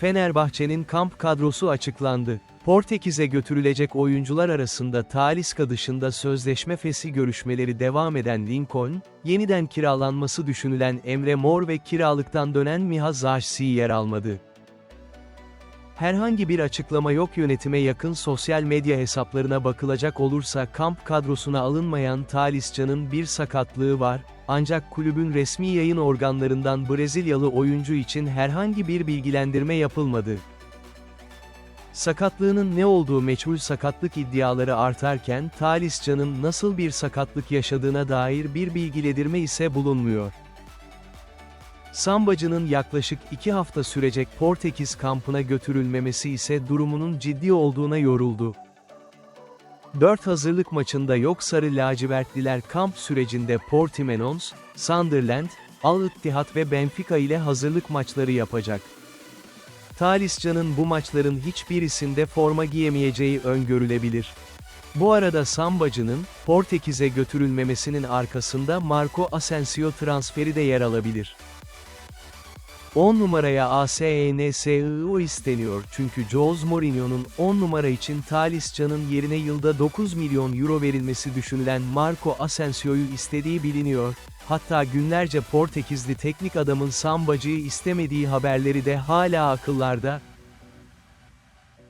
Fenerbahçe'nin kamp kadrosu açıklandı. Portekiz'e götürülecek oyuncular arasında Talisca dışında sözleşme fesi görüşmeleri devam eden Lincoln, yeniden kiralanması düşünülen Emre Mor ve kiralıktan dönen Miha Zahsi yer almadı. Herhangi bir açıklama yok yönetime yakın sosyal medya hesaplarına bakılacak olursa kamp kadrosuna alınmayan Talisca'nın bir sakatlığı var, ancak kulübün resmi yayın organlarından Brezilyalı oyuncu için herhangi bir bilgilendirme yapılmadı. Sakatlığının ne olduğu meçhul sakatlık iddiaları artarken Talisca'nın nasıl bir sakatlık yaşadığına dair bir bilgilendirme ise bulunmuyor. Sambacı'nın yaklaşık iki hafta sürecek Portekiz kampına götürülmemesi ise durumunun ciddi olduğuna yoruldu. 4 hazırlık maçında yok sarı lacivertliler kamp sürecinde Portimonense, Sunderland, Al Ittihad ve Benfica ile hazırlık maçları yapacak. Talisca'nın bu maçların hiçbirisinde forma giyemeyeceği öngörülebilir. Bu arada Sambacı'nın, Portekiz'e götürülmemesinin arkasında Marco Asensio transferi de yer alabilir. 10 numaraya ASENSIO isteniyor. Çünkü Jose Mourinho'nun 10 numara için Talisca'nın yerine yılda 9 milyon euro verilmesi düşünülen Marco Asensio'yu istediği biliniyor, hatta günlerce Portekizli teknik adamın Sambacı'yı istemediği haberleri de hala akıllarda,